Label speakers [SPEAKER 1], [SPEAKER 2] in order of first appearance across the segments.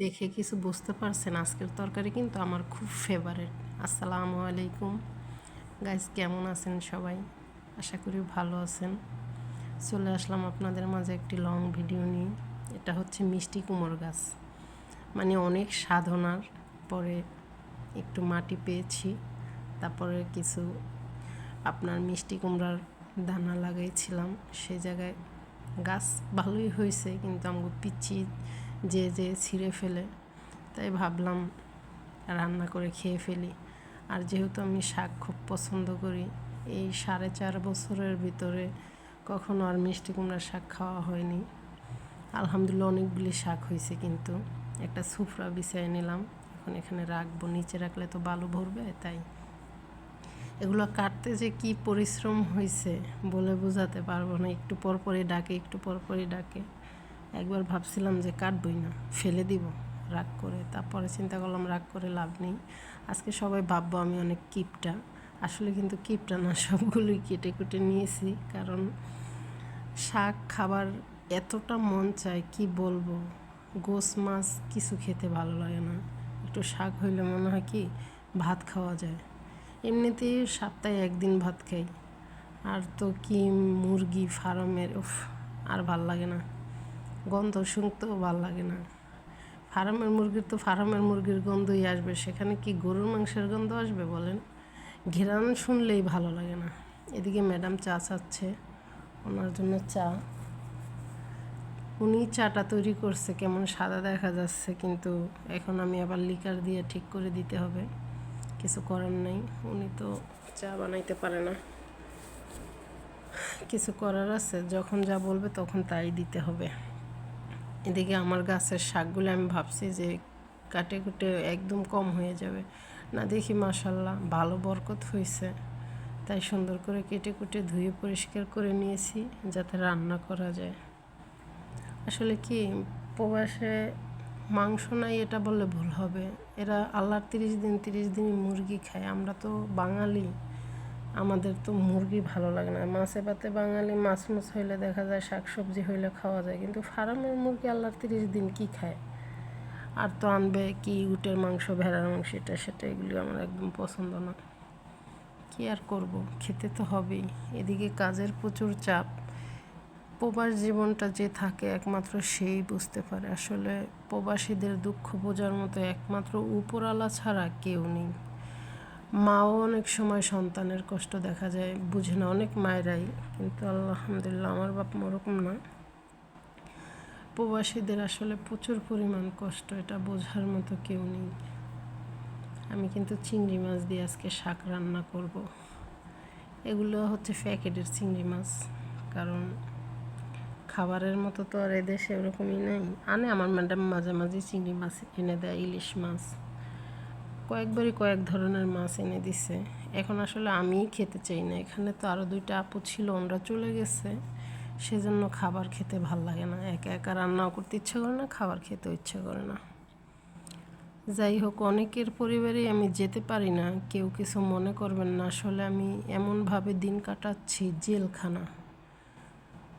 [SPEAKER 1] দেখে কিছু বুঝতে পারছেন আজকের তরকারি কিন্তু আমার খুব ফেভারেট আসসালামু আলাইকুম। গাইজ কেমন আছেন সবাই? আশা করি ভালো আছেন। চলে আসলাম আপনাদের মাঝে একটি লং ভিডিও নিয়ে। এটা হচ্ছে মিষ্টি কুমড় গাছ। মানে অনেক সাধনার পরে একটু মাটি পেয়েছি। তারপরে কিছু আপনার মিষ্টি কুমড়ার দানা লাগাইছিলাম। সেই জায়গায় গাছ ভালোই হয়েছে, কিন্তু আমাকে পিচ্ছি যে যে ছিঁড়ে ফেলে। তাই ভাবলাম রান্না করে খেয়ে ফেলি। আর যেহেতু আমি শাক খুব পছন্দ করি, এই সাড়ে চার বছরের ভিতরে কখনো আর মিষ্টি কুমড়ার শাক খাওয়া হয়নি। আলহামদুলিল্লাহ অনেকগুলি শাক হয়েছে কিন্তু। একটা সুফরা বিছাই নিলাম। এখন এখানে রাখব। নিচে রাখলে তো বালু ভরবে, তাই। এগুলো কাটতে যে কি পরিশ্রম হয়েছে বলে বোঝাতে পারব না। একটু পর পরই ডাকে, একটু পর পরই ডাকে। একবার ভাবছিলাম যে কাটবই না, ফেলে দিব, রাগ করে। তারপরে চিন্তা করলাম, রাগ করে লাভ নেই। আজকে সবাই ভাববো আমি অনেক কিপটা। আসলে কিন্তু কিপটা না, সবগুলোই কেটে কুটে নিয়েছি। কারণ শাক, খাবার এতটা মন চায়, কি বলব? গোস, মাছ কিছু খেতে ভালো লাগে না। একটু শাক হইলে মনে হয় কি, ভাত খাওয়া যায়। এমনিতেই সপ্তাহে একদিন ভাত খাই। আর তো কি, মুরগি, ফার্মের, উফ, আর ভালো লাগে না। গন্ধ শুনতেও ভালো লাগে না। ফার্মের মুরগির তো ফার্মের মুরগির গন্ধই আসবে। সেখানে কি গরুর মাংসের গন্ধ আসবে বলেন? ঘেরান শুনলেই ভালো লাগে না। এদিকে ম্যাডাম চা চাচ্ছে, ওনার জন্য চা। উনি চাটা তৈরি করছে, কেমন সাদা দেখা যাচ্ছে, কিন্তু এখন আমি আবার লিকার দিয়ে ঠিক করে দিতে হবে। কিছু করার নেই, উনি তো চা বানাইতে পারে না। কিছু করার আছে, যখন যা বলবে তখন তাই দিতে হবে। এদিকে আমার গাছের শাকগুলো আমি ভাবছি যে কাটে কুটে একদম কম হয়ে যাবে। না দেখি মাসাল্লাহ ভালো বরকত হয়েছে তাই সুন্দর করে কেটে কুটে ধুয়ে পরিষ্কার করে নিয়েছি যাতে রান্না করা যায়। আসলে কি, প্রবাসে মাংস নাই এটা বললে ভুল হবে। এরা আল্লাহর তিরিশ দিন তিরিশ দিন মুরগি খায়। আমরা তো বাঙালি। আমাদের তো মুরগি ভালো লাগে না। মাছে পাতে বাঙালি, মাছ মাছ হইলে দেখা যায় শাক সবজি হইলে খাওয়া যায়। কিন্তু ফার্মের মুরগি আল্লাহর তিরিশ দিন কি খায়? আর তো আনবে কি উটের মাংস, ভেড়ার মাংস, এটা সেটা এগুলি আমার একদম পছন্দ না। কি আর করব? খেতে তো হবেই। এদিকে কাজের প্রচুর চাপ। প্রবাস জীবনটা যে থাকে একমাত্র সেই বুঝতে পারে। আসলে প্রবাসীদের দুঃখ বোঝার মতো একমাত্র উপরালা ছাড়া কেউ নেই। মাও অনেক সময় সন্তানের কষ্ট দেখা যায়, বুঝে না অনেক মায়েরাই। কিন্তু আলহামদুলিল্লাহ আমার বাপ ওরকম না। প্রবাসীদের আসলে প্রচুর পরিমাণ কষ্ট, এটা বোঝার মতো কেউ নেই। আমি কিন্তু চিংড়ি মাছ দিয়ে আজকে শাক রান্না করব। এগুলো হচ্ছে প্যাকেটের চিংড়ি মাছ, কারণ খাবারের মতো তো আর এদেশে ওরকমই নেই। আনে আমার ম্যাডাম মাঝে মাঝে চিংড়ি মাছ এনে দেয়, ইলিশ মাছ। কয়েকবারই কয়েক ধরনের মাছ এনে দিছে। এখন আসলে আমিই খেতে চাই না। এখানে তো আরও দুইটা আপু ছিল, ওনরা চলে গেছে। সেজন্য খাবার খেতে ভালো লাগে না। একা একা রান্নাও করতে ইচ্ছে করে না, খাবার খেতেও ইচ্ছে করে না। যাই হোক, অনেকের পরিবারেই আমি যেতে পারি না। কেউ কিছু মনে করবেন না। আসলে আমি এমনভাবে দিন কাটাচ্ছি জেলখানা।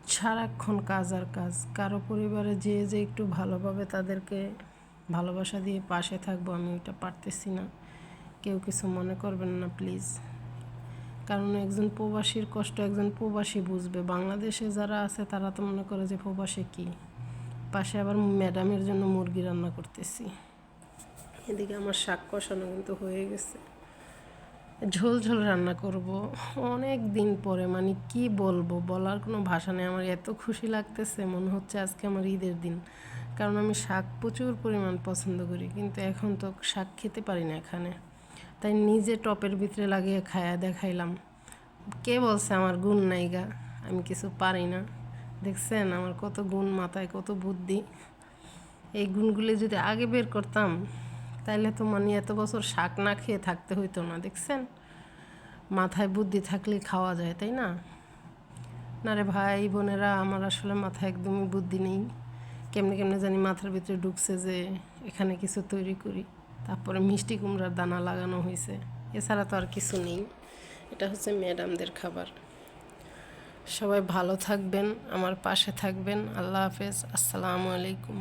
[SPEAKER 1] সারাক্ষণ কাজ আর কাজ। কারও পরিবারে যে যে একটু ভালোভাবে তাদেরকে ভালোবাসা দিয়ে পাশে থাকব, আমি ওইটা পারতেছি না। কেউ কিছু মনে করবেন না, প্লিজ। কারণ একজন প্রবাসীর কষ্ট একজন প্রবাসী বুঝবে। বাংলাদেশে যারা আছে, তারা তো মনে করে যে প্রবাসে কী? পাশে আবার ম্যাডামের জন্য মুরগি রান্না করতেছি। এদিকে আমার শাক কষানো কিন্তু হয়ে গেছে। ঝোল ঝোল রান্না করব। অনেক দিন পরে মানে কি বলব? বলার কোনো ভাষা নেই। আমার এত খুশি লাগতেছে, মনে হচ্ছে আজকে আমার ঈদের দিন। কারণ আমি শাক প্রচুর পরিমাণ পছন্দ করি, কিন্তু এখন তো শাক খেতে পারি না এখানে। তাই নিজে টপের ভিতরে লাগিয়ে খায়া দেখাইলাম। কে বলছে আমার গুণ নাই গা? আমি কিছু পারি না। দেখছেন আমার কত গুণ মাথায়, কত বুদ্ধি। এই গুণগুলি যদি আগে বের করতাম তাইলে তো মানে এত বছর শাক না খেয়ে থাকতে হইতো না, দেখছেন? মাথায় বুদ্ধি থাকলে খাওয়া যায়, তাই না? না রে ভাই, বোনেরা, আমার আসলে মাথায় একদমই বুদ্ধি নেই। কেমনে কেমনে জানি মাথার ভিতরে ঢুকছে যে এখানে কিছু তৈরি করি। তারপরে মিষ্টি কুমড়ার দানা লাগানো হয়েছে এছাড়া তো আর কিছু নেই। এটা হচ্ছে ম্যাডামদের খাবার। সবাই ভালো থাকবেন, আমার পাশে থাকবেন। আল্লাহ হাফেজ। আসসালামু আলাইকুম।